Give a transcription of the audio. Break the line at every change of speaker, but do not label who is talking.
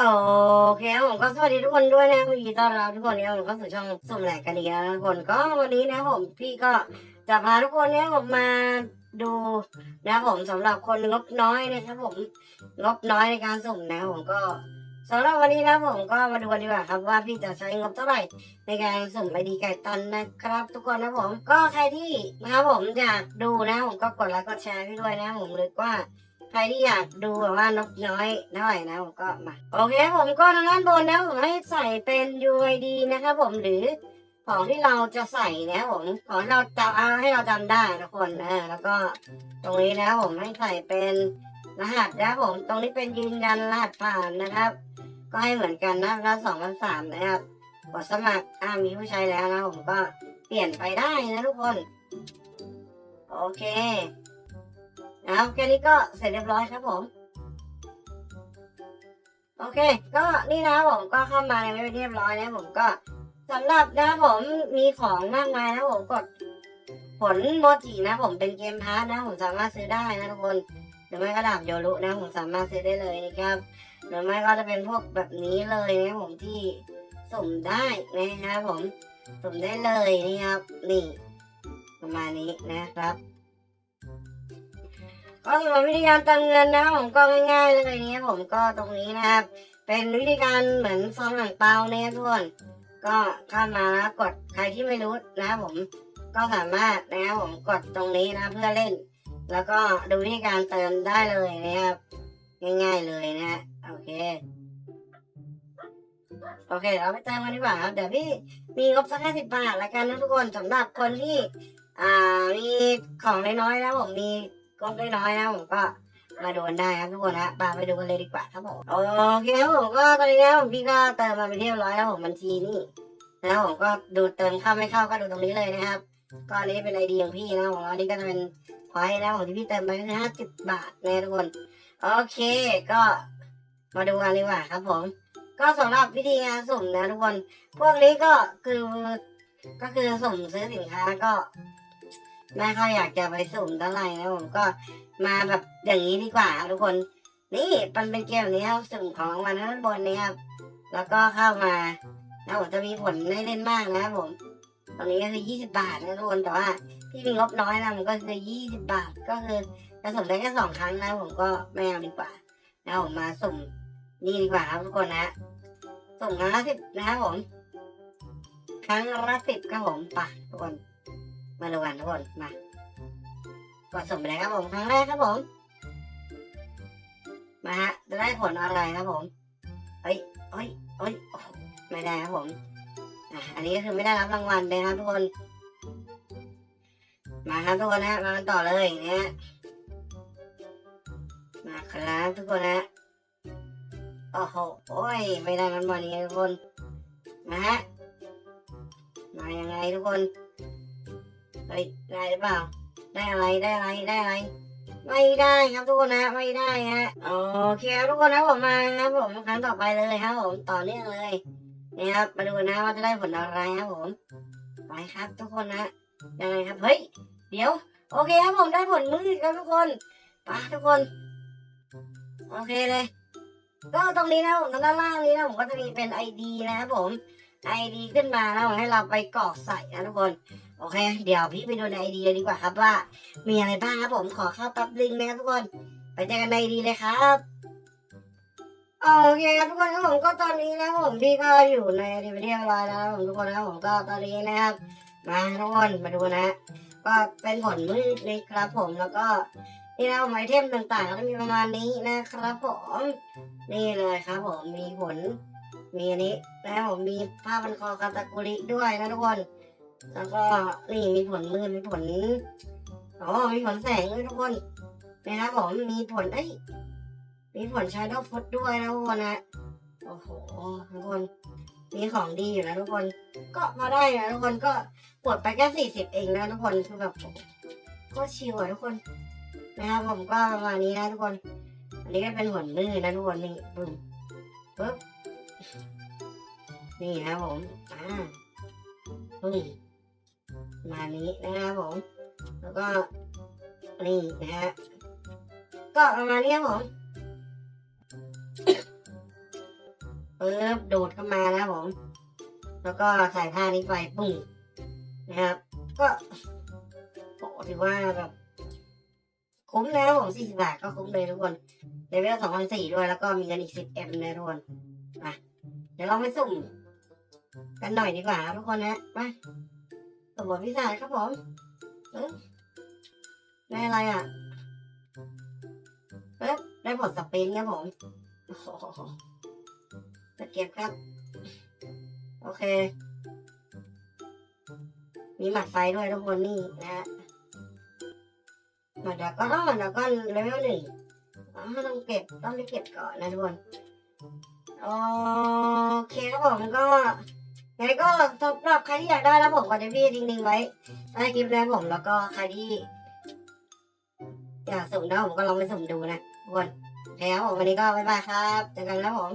โอเคครับผมก็สวัสดีทุกคนด้วยนะยินดีต้อนรับทุกคนเนี่ยผมก็สู่ช่องสุ่มแหลกกันอีกแล้วทุกคนก็วันนี้นะผมพี่ก็จะพาทุกคนเนี่ยผมมาดูนะผมสำหรับคนงบน้อยนะครับผมงบน้อยในการสุ่มนะครับผมก็สำหรับวันนี้นะผมก็มาดูกันดีกว่าครับว่าพี่จะใช้งบเท่าไหร่ในการสุ่มไอดีไก่ตันนะครับ ทุกคนนะผมก็ใครที่นะครับผมอยากดูนะผมก็กดไลค์กดแชร์พี่ด้วยนะผมหรือว่า ใครที่อยากดูแบบว่านกน้อยเท่าไหร่นะผมก็มา โอเคผมก็ทางด้านบนนะผมให้ใส่เป็น UID นะครับผมหรือของที่เราจะใส่นะผมของเราจะเอาให้เราจำได้ทุกคนนะแล้วก็ตรงนี้นะผมให้ใส่เป็นรหัสนะผมตรงนี้เป็นยืนยันรหัสผ่านนะครับ ก็ให้เหมือนกันนะแล้วสองพันสามนะครับกดสมัครอ่ามีผู้ใช้แล้วนะผมก็เปลี่ยนไปได้นะทุกคน โอเค นะครับแค่นี้ก็เสร็จเรียบร้อยครับผม โอเค ก็นี่นะผมก็เข้ามาในเว็บเรียบร้อยนะผมก็สำหรับนะผมมีของมากมายนะผมกดผลโมจินะผมเป็นเกมพาร์ทนะผมสามารถซื้อได้นะทุกคนหรือไม่ก็ดาบโยรุนะผมสามารถซื้อได้เลยนะครับหรือไม่ก็จะเป็นพวกแบบนี้เลยนะผมที่สุ่มได้นะครับผมสุ่มได้เลยนะครับนี่ประมาณนี้นะครับ ก็สำหรับวิธีการเติมเงินนะครับผมก็ง่ายๆเลยนี่ยผมก็ตรงนี้นะครับ เป็นวิธีการเหมือนซองหนังเปาเนี่ยทุกคนก็เข้ามาแล้วกดใครที่ไม่รู้นะครับผมก็สามารถนะครับผมกดตรงนี้นะเพื่อเล่น แล้วก็ดูวิธีการเติมได้เลยนะครับ ง่าย ๆเลยนะฮะโอเคโอเคเราไปเติมกันดีกว่าครับเดี๋ยวพี่มีงบสักห้าสิบบาทละกันนะทุกคนสำหรับคนที่ อ่ามีของน้อยๆนะผมมี กล้องน้อยนะผมก็มาดูกันได้ครับทุกคนนะมาไปดูกันเลยดีกว่าครับผมโอเคครับผมก็ตอนนี้นะผมพี่ก็เติมมาเป็นที่เรียบร้อยแล้วผมบัญชีนี่นะผมก็ดูเติมเข้าไม่เข้าก็ดูตรงนี้เลยนะครับก็อันนี้เป็นไอเดียของพี่นะผมแล้วอันนี้ก็จะเป็นพอยต์นะผมที่พี่เติมไปห้าสิบบาทนะทุกคนโอเคก็มาดูกันดีกว่าครับผม ก็สำหรับวิธีการสุ่มนะทุกคน พวกนี้ก็คือก็คือสุ่มซื้อสินค้าก็ ไม่ค่อยอยากจะไปสุ่มเท่าไหร่นะผมก็มาแบบอย่างนี้ดีกว่าทุกคน นี่มันเป็นเกมแบบนี้ครับสุ่มของรางมันด้านบนนี้ครับแล้วก็เข้ามาแล้วผมจะมีผลให้เล่นมากนะครับผม ตรงนี้ก็คือยี่สิบาทนะทุกคนแต่ว่าพี่มีงบน้อยนะผมก็คือยี่สิบาทก็คือจะสุ่มได้แค่สองครั้งนะผมก็ไม่เอาดีกว่านะผมมาสุ่มนี่ดีกว่าครับทุกคนนะสุ่มครั้งละสิบนะครับผม ครั้งละสิบครับผมไปทุกคน มาดูกันทุกคนมากดสุ่มไปเลยครับผมครั้งแรกครับผม มาฮะจะได้ผลอะไรครับผมเฮ้ยเฮ้ยเฮ้ยไม่ได้ครับผมอะอันนี้ก็คือไม่ได้รับรางวัลเลยครับทุกคน มาครับทุกคนนะมากันต่อเลยอย่างเนี่ยมาครับทุกคนนะโอ้โหโอ้ยไม่ได้รางวัลนี้ทุกคน มาฮะมายังไงทุกคน เฮ้ยได้หรือเปล่า ได้อะไรได้อะไรได้อะไร ไม่ได้ครับทุกคนนะไม่ได้ฮะโอเคครับทุกคนนะผมมาครับผมครั้งต่อไปเลยครับผมต่อเนื่องเลยนี่ครับมาดูนะว่าจะได้ผลอะไรครับผมไปครับ ทุกคนนะยังไงครับเฮ้ยเดี๋ยว โอเคครับผมได้ผลมืดครับทุกคนไปทุกคน โอเคเลยก็ตรงนี้นะผมทางด้านล่างนี้นะผมก็จะมีเป็น ID นะครับผม ID ขึ้นมาแล้วให้เราไปกรอกใส่นะทุกคน โอเค เดี๋ยวพี่ไปดูในไอดีเลยดีกว่าครับว่า มีอะไรบ้างครับผมขอเข้าแป๊บนึงนะครับทุกคน ไปเจอกันในไอดีเลยครับโอเคครับทุกคนครับผมก็ตอนนี้นะผมพี่ก็อยู่ในไอดีเรียบร้อยแล้วครับผมทุกคนนะครับผมก็ตอนนี้นะครับ มาทุกคนมาดูนะก็เป็นผลมืดเลยครับผมแล้วก็นี่นะผมไอเทมต่างๆก็จะมีประมาณนี้นะครับผมนี่เลยครับผมมีผล มีอันนี้นะครับผมมีผ้าพันคอคาตากุริด้วยนะทุกคน แล้วก็นี่มีผลมืดมีผลอ๋อมีผลแสงด้วยทุกคนนะครับผมมีผลเอ้ยมีผลชาร์ดฟุตด้วยนะทุกคนนะโอ้โหทุกคน มีของดีอยู่นะทุกคน ก็มาได้นะทุกคนก็ปวดไปแค่สี่สิบเองนะทุกคนคือแบบก็ชิวอะทุกคนนะครับผมก็ประมาณนี้นะทุกคน อันนี้ก็เป็นผลมืดนะทุกคนนี่ปึ๊บปึ๊บนี่นะผมอ่าปึ๊บ มานี้นะครับผม แล้วก็นี่นะฮะก็ประมาณนี้ครับผมปึ๊บดูดเข้ามานะครับผม แล้วก็ใส่ท่านี้ไปปุ้งนะครับ ก็โอ้ถือว่าแบบคุ้มแล้วผม40 บาทก็คุ้มเลยทุกคนเลเวล2,004ด้วย แล้วก็มีเงินอีก 10M นะทุกคนมาเดี๋ยวเราไปสุ่มกันหน่อยดีกว่าทุกคนนะมา สุ่มบทพิศาครับผมปึ๊บได้อะไรอะปึ๊บได้บทสปรินครับผมโอ้โหจะเก็บครับ โอเค มีหมัดไฟด้วยทุกคนนี่นะฮะหมัดดราก้อนหมัดดราก้อนเลเวลหนึ่งอ๋อต้องเก็บต้องไปเก็บก่อนนะทุกคน โอเคครับผมก็ งั้นก็สำหรับใครที่อยากได้แล้วผมก็จะพี่ริงๆไว้ใต้คลิปแล้วผมแล้วก็ใครที่อยากสุ่มนะผมก็ลองไปสุ่มดูนะทุกคนแล้วผมวันนี้ก็บ๊ายบายครับเจอกันแล้วผม